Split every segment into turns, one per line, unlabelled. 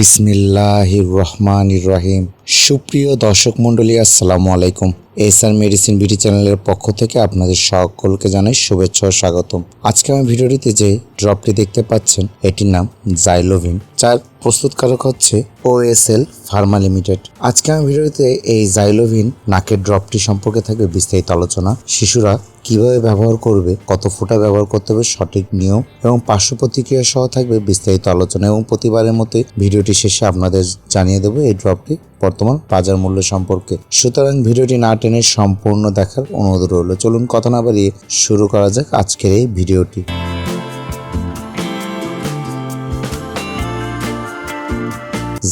বিসমিল্লাহির রহমানির রহিম। সুপ্রিয় দর্শক মণ্ডলী, আসসালামু আলাইকুম। এসআর মেডিসিন বিডি চ্যানেলের পক্ষ থেকে আপনাদের সকলকে জানাই শুভেচ্ছা ও স্বাগতম। আজকে আমি ভিডিওটিতে যে ড্রপটি দেখতে পাচ্ছেন, এটির নাম জাইলোভিন যার প্রস্তুতকারক হচ্ছে ওএসএল ফার্মা লিমিটেড। আজকে আমি ভিডিওতে এই জাইলোভিন নাকের ড্রপটি সম্পর্কে থাকবে বিস্তারিত আলোচনা। শিশুরা কীভাবে ব্যবহার করবে, কত ফোঁটা ব্যবহার করতে হবে, সঠিক নিয়ম এবং পার্শ্ব প্রতিক্রিয়া সহ থাকবে বিস্তারিত আলোচনা। এবং প্রতিবারের মতোই ভিডিওটি শেষে আপনাদের জানিয়ে দেবো এই ড্রপটি বর্তমান বাজার মূল্য সম্পর্কে। সুতরাং ভিডিওটি না টেনে সম্পূর্ণ দেখার অনুরোধ রইল। চলুন কথা না বাড়িয়ে শুরু করা যাক আজকের এই ভিডিওটি।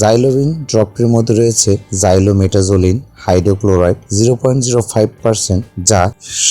জাইলোভিন ড্রপটির মধ্যে রয়েছে xylometazoline hydrochloride zero point zero five percent যা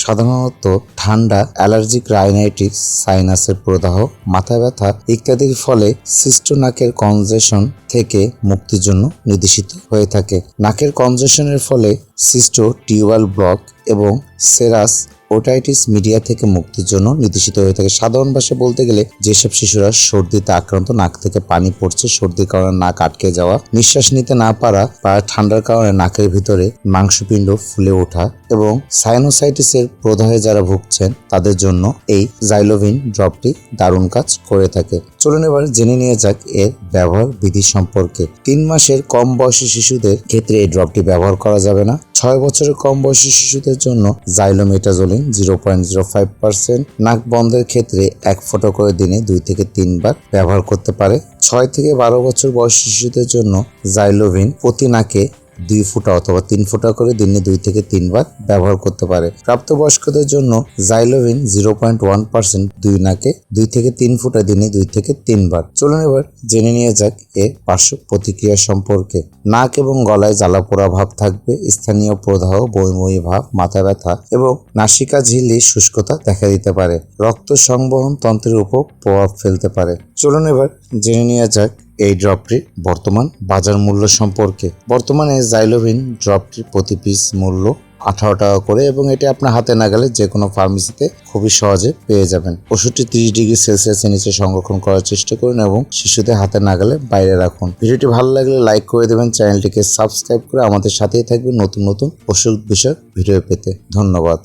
সাধারণত ঠান্ডা অ্যালার্জিক রাইনাইটিস সাইনাসের প্রদাহ মাথা ব্যথা ইত্যাদির ফলে সিস্টো নাকের কনজেশন থেকে মুক্তির জন্য নির্দেশিত হয়ে থাকে। নাকের কনজেশনের ফলে সিস্টো টিউবাল ব্লক এবং সেরাস ওটাইটিস মিডিয়া থেকে মুক্তির জন্য নির্দেশিত হয়ে থাকে। সাধারণ ভাষায় বলতে গেলে যেসব শিশুরা সর্দিতে আক্রান্ত, নাক থেকে পানি পড়ছে, সর্দির কারণে নাক আটকে যাওয়া, নিঃশ্বাস নিতে না পারা বা ঠান্ডার কারণে নাকের ভিতরে মাংসপিণ্ড ফুলে ওঠা এবং সাইনোসাইটিসের প্রদাহে যারা ভুগছেন, তাদের জন্য এই জাইলোভিন ড্রপটি দারুণ কাজ করে থাকে। চলুন এবার জেনে নিয়ে যাক এর ব্যবহার বিধি সম্পর্কে। তিন মাসের কম বয়সী শিশুদের ক্ষেত্রে এই ড্রপটি ব্যবহার করা যাবে না। ছয় বছরের কম বয়সী শিশুদের জন্য xylometazoline zero point zero five percent নাক বন্ধের ক্ষেত্রে এক ফোঁটা করে দিনে দুই থেকে তিনবার ব্যবহার করতে পারে। ছয় থেকে বারো বছর বয়সী শিশুদের জন্য জাইলোভিন প্রতি নাকে দুই ফুটা অথবা তিন ফুটা করে দিনে দুই থেকে তিনবার ব্যবহার করতে পারে। প্রাপ্তবয়স্কদের জন্য Xylovin zero point one percent দুই নাকে দুই থেকে তিন ফুটা দিনে দুই থেকে তিনবার। চলুন এবার জেনে নিয়ে যাক এর পার্শ্ব প্রতিক্রিয়া সম্পর্কে। নাক এবং গলায় জ্বালা পোড়া ভাব থাকবে, স্থানীয় প্রদাহ বইময়ী ভাব, মাথা ব্যথা এবং নাসিকা, ঝিল্লি, শুষ্কতা দেখা দিতে পারে। রক্ত সংবহন তন্ত্রের উপর প্রভাব ফেলতে পারে। চলুন এবার জেনে নেওয়া যাক এই ড্রপটির বর্তমান বাজার মূল্য সম্পর্কে। বর্তমানে জাইলোভিন ড্রপটির প্রতি পিস মূল্য আঠারো টাকা করে এবং এটি আপনার হাতে না গেলে যে কোনো ফার্মেসিতে খুবই সহজে পেয়ে যাবেন। ওষুধটি তিরিশ ডিগ্রি সেলসিয়াসের নিচে সংরক্ষণ করার চেষ্টা করুন এবং শিশুদের হাতে না গেলে বাইরে রাখুন। ভিডিওটি ভালো লাগলে লাইক করে দেবেন, চ্যানেলটিকে সাবস্ক্রাইব করে আমাদের সাথেই থাকবেন নতুন নতুন ওষুধ বিষয়ক ভিডিও পেতে। ধন্যবাদ।